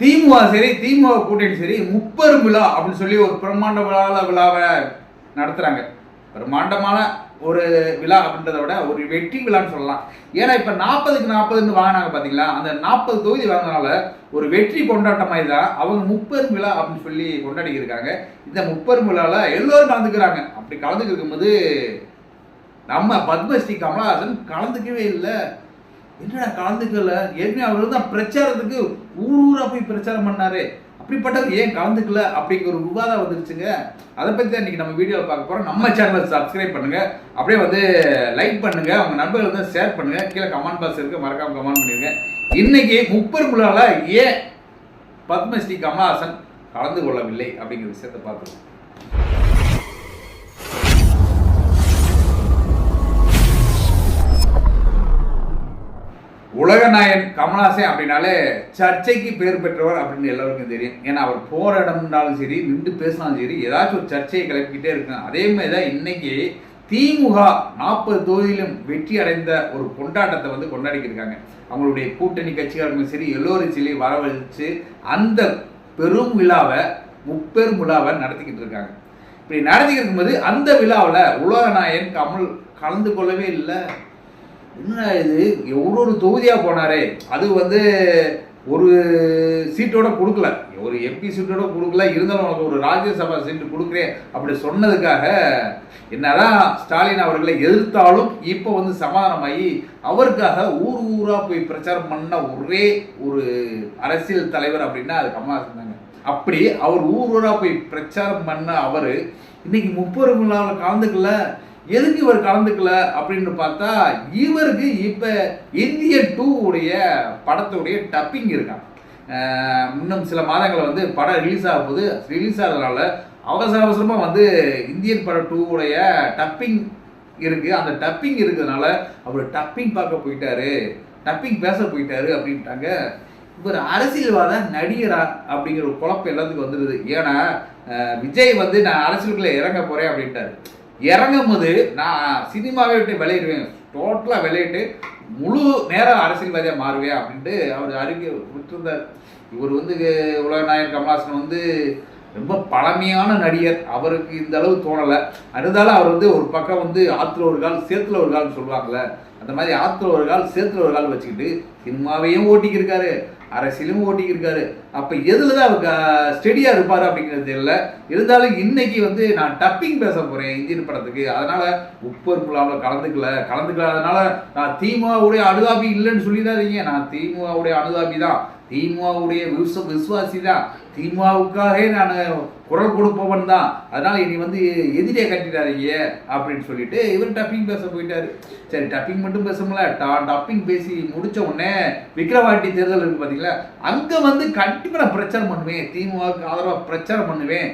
திமுக சரி திமுக கூட்டணி சரி முப்பெரும் விழா அப்படின்னு சொல்லி ஒரு பிரம்மாண்ட விழால விழாவை நடத்துறாங்க. பிரம்மாண்டமான ஒரு விழா அப்படின்றத விட ஒரு வெற்றி விழான்னு சொல்லலாம். ஏன்னா இப்ப நாற்பதுக்கு நாற்பதுன்னு வாங்கினாங்க பாத்தீங்களா? அந்த நாற்பது தொகுதி வாங்கினால ஒரு வெற்றி கொண்டாட்ட மாதிரி தான் அவங்க முப்பெரும் விழா அப்படின்னு சொல்லி கொண்டாடி இருக்காங்க. இந்த முப்பெரும் விழால எல்லோரும் கலந்துக்கிறாங்க. அப்படி கலந்துக்கிருக்கும் இருக்கும்போது நம்ம பத்மஸ்ரீ கமலஹாசன் கலந்துக்கவே இல்லை. என்னடா கலந்துக்கல? ஏற்கனவே அவர் தான் பிரச்சாரத்துக்கு ஊர் ஊராக போய் பிரச்சாரம் பண்ணாரு. அப்படிப்பட்டவர் ஏன் கலந்துக்கல? அப்படிங்கிற ஒரு விவாதம் வந்துருச்சுங்க. அதை பற்றி தான் இன்றைக்கி நம்ம வீடியோவில் பார்க்க போகிறோம் நம்ம சேனலை சப்ஸ்கிரைப் பண்ணுங்கள் அப்படியே வந்து லைக் பண்ணுங்கள் அவங்க நண்பர்கள் வந்து ஷேர் பண்ணுங்கள் கீழே கமெண்ட் பாக்ஸ் இருக்குது மறக்காமல் கமெண்ட் பண்ணிடுங்க இன்றைக்கி முப்பெரும் ஏன் பத்மஸ்ரீ கமலஹாசன் கலந்து கொள்ளவில்லை அப்படிங்கிற விஷயத்தை பார்த்துருவோம். உலகநாயன் கமலாசன் அப்படின்னாலே சர்ச்சைக்கு பேர் பெற்றவர் அப்படின்னு எல்லாருக்கும் தெரியும். ஏன்னா அவர் போகிற இடம்னாலும் சரி நின்று பேசினாலும் சரி ஏதாச்சும் ஒரு சர்ச்சையை கிளப்பிக்கிட்டே இருக்கும் அதே மாதிரி தான் இன்னைக்கு திமுக நாற்பது தொகுதியிலும் வெற்றி அடைந்த ஒரு கொண்டாட்டத்தை வந்து கொண்டாடிக்கிட்டு இருக்காங்க. அவங்களுடைய கூட்டணி கட்சிக்காரங்களும் சரி எல்லோரும் சொல்லி வரவழைச்சு அந்த பெரும் விழாவை முப்பெரும் விழாவை நடத்திக்கிட்டு இருக்காங்க. இப்படி நடத்திக்கிட்டு இருக்கும்போது அந்த விழாவில் உலகநாயன் கமல் கலந்து கொள்ளவே இல்லை. என்ன இது? ஒரு ஒரு தொகுதியாக போனாரே. அது வந்து ஒரு சீட்டோட கொடுக்கல. ஒரு எம்பி சீட்டோட கொடுக்கல. இருந்தாலும் உனக்கு ஒரு ராஜ்யசபா சீட்டு கொடுக்குறேன் அப்படி சொன்னதுக்காக என்னதான் ஸ்டாலின் அவர்களை எதிர்த்தாலும் இப்போ வந்து சமாதானமாகி அவருக்காக ஊர் ஊராக போய் பிரச்சாரம் பண்ண ஒரே ஒரு அரசியல் தலைவர் அப்படின்னா அது கமல்ஹாசன் தாங்க. அப்படி அவர் ஊர் ஊராக போய் பிரச்சாரம் பண்ண அவர் இன்னைக்கு முப்பது விழாவில் கலந்துக்கல. எதுக்கு இவர் கலந்துக்கல அப்படின்னு பார்த்தா இவருக்கு இப்போ இந்திய டூ உடைய படத்துடைய டப்பிங் இருக்கான் இன்னும் சில மாதங்களில் வந்து படம் ரிலீஸ் ஆக போது ரிலீஸ் ஆகிறதுனால அவசர அவசரமாக வந்து இந்தியன் படம் டூ உடைய டப்பிங் இருக்குது அந்த டப்பிங் இருக்கிறதுனால அவர் டப்பிங் பார்க்க போயிட்டாரு. டப்பிங் பேச போயிட்டாரு அப்படின்ட்டாங்க. இவர் அரசியல்வாத நடிகரா அப்படிங்கிற ஒரு குழப்பம் எல்லாத்துக்கும் வந்துடுது ஏன்னா விஜய் வந்து நான் அரசியலுக்குள்ளே இறங்க போகிறேன் அப்படின்ட்டாரு. இறங்கும் போது நான் சினிமாவே விட்டு விளையிடுவேன் டோட்டலாக விளையிட்டு முழு நேரம் அரசியல்வாதியாக மாறுவேன் அப்படின்ட்டு அவர் அறிக்கை விட்டுருந்தார் இவர் வந்து உலகநாயகன் கமல்ஹாசன் வந்து ரொம்ப பழமையான நடிகர். அவருக்கு இந்த அளவு தோணலை. இருந்தாலும் அவர் வந்து ஒரு பக்கம் வந்து ஆற்றுல ஒரு கால் சேத்துல ஒரு கால்னு சொல்லுவாங்கல்ல அந்த மாதிரி ஆற்றுல ஒரு கால் சேத்துல ஒரு கால் வச்சுக்கிட்டு சினிமாவையும் ஓட்டிக்கிருக்காரு. அரசியலும் ஓட்டிக்கிருக்காரு. அப்போ எதில் தான் அவர் ஸ்டெடியாக இருப்பார் அப்படிங்கிறது தெரியல. இருந்தாலும் இன்னைக்கு வந்து நான் டப்பிங் பேச போகிறேன் இந்தியன் படத்துக்கு. அதனால உப்பர் புலாவில் கலந்துக்கல. கலந்துக்கலாதனால நான் திமுகவுடைய அனுதாபி இல்லைன்னு சொல்லிடாதீங்க. நான் திமுகவுடைய அனுதாபி தான் திமுகவுடைய விஸ்வ விசுவாசி தான் திமுகவுக்காக நான் குரல் கொடுப்பவன் தான். அதனால் இனி வந்து எதிரியை கட்டிடாதீங்க அப்படின்னு சொல்லிட்டு இவர் டப்பிங் பேச போயிட்டாரு. சரி டப்பிங் மட்டும் பேசமுல டப்பிங் பேசி முடிச்ச உடனே விக்ரவாண்டி தேர்தல் இருக்கு பார்த்தீங்களா அங்கே வந்து கண்டிப்பாக நான் பிரச்சாரம் பண்ணுவேன். திமுகவுக்கு ஆதரவாக பிரச்சாரம் பண்ணுவேன்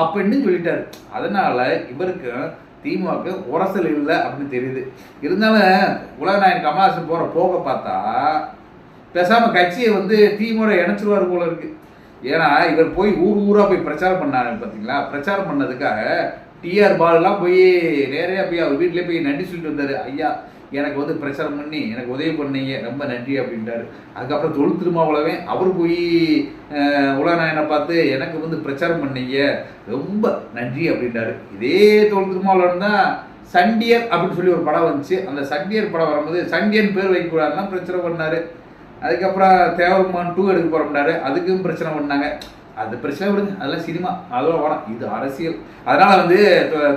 அப்படின்னு சொல்லிட்டாரு. அதனால் இவருக்கு திமுகவுக்கு உரசல் இல்லை அப்படின்னு தெரியுது. இருந்தாலும் உலகநாயகன் கமல்ஹாசன் போகிற போக பார்த்தா பேசாமல் கட்சியை வந்து திமுக இணைச்சிருவார் போல இருக்குது ஏன்னா இவர் போய் ஊர் ஊராக போய் பிரச்சாரம் பண்ணாரு பார்த்தீங்களா பிரச்சாரம் பண்ணதுக்காக டிஆர் பாலெலாம் போய் நேரடியாக போய் அவர் வீட்டிலே போய் நன்றி சொல்லிட்டு வந்தார். ஐயா எனக்கு வந்து பிரச்சாரம் பண்ணி எனக்கு உதவி பண்ணீங்க. ரொம்ப நன்றி அப்படின்றாரு அதுக்கப்புறம் தொழில் திருமாவளவே அவர் போய் உலகநாயனை பார்த்து எனக்கு வந்து பிரச்சாரம் பண்ணீங்க. ரொம்ப நன்றி அப்படின்றாரு இதே தொழில் திருமாவளவன் தான் சண்டியர் அப்படின்னு சொல்லி ஒரு படம் வந்துச்சு. அந்த சண்டியர் படம் வரும்போது சண்டியன் பேர் வைக்கக்கூடாதுலாம் பிரச்சனை பண்ணார். அதுக்கப்புறம் தேவருமான் டூ எடுக்க போகிறோம்னாரு அதுக்கும் பிரச்சனை பண்ணாங்க. அது பிரச்சனை விடுங்க. அதெல்லாம் சினிமா. அதோட வரும். இது அரசியல். அதனால வந்து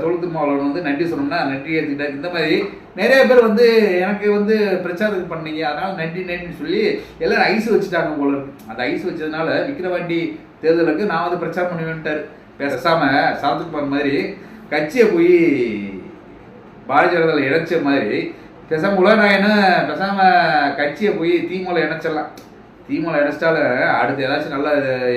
தொழுத்து மாவளவன் வந்து நன்றி சொன்னோம்னா நன்றி ஏற்றுக்கிட்டார் இந்த மாதிரி நிறைய பேர் வந்து எனக்கு வந்து பிரச்சாரத்துக்கு பண்ணீங்க. அதனால நன்றி நன்றின்னு சொல்லி எல்லாரும் ஐஸ் வச்சுட்டாங்க போல இருக்கு. அந்த ஐஸ் வச்சதுனால விக்கிரவாண்டி தேர்தலுக்கு நான் வந்து பிரச்சாரம் பண்ணுவேன்ட்டார். பேசாம போகிற மாதிரி கட்சியை போய் பாரதிய ஜனதாவில் இணைச்ச மாதிரி பேசாமல் உலகநாயன பேசாமல் கட்சியை போய் திமுக இணைச்சிடலாம். திமுக இணைச்சிட்டாலும் அடுத்து ஏதாச்சும் நல்ல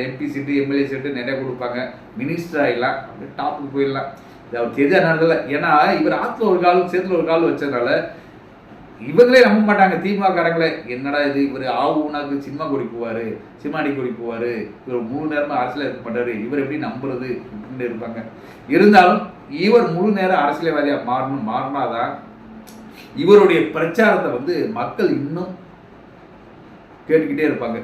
எம்பி சீட்டு எம்எல்ஏ சீட்டு நிறைய கொடுப்பாங்க. மினிஸ்டர் ஆகிடலாம் அப்படியே டாப்புக்கு போயிடலாம். இது அவர் தெரிஞ்ச நடந்ததில்ல ஏன்னா இவர் ஆற்றுல ஒரு கால் சேத்துல ஒரு கால் வச்சதுனால இவங்களே நம்ப மாட்டாங்க. திமுக காரங்களே என்னடா இது? இவர் ஆவு உனாக்கு சினிமா கொடி போவார் சினிமாடி கொடி போவார். இவர் மூணு நேரமாக அரசியல் இருக்க மாட்டாரு இவர் எப்படி நம்புறது? அப்படின்னு இருப்பாங்க. இருந்தாலும் இவர் முழு நேரம் அரசியல்வாதியாக மாறணும். மாறினாதான் இவருடைய பிரச்சாரத்தை வந்து மக்கள் இன்னும் கேட்டுக்கிட்டே இருப்பாங்க.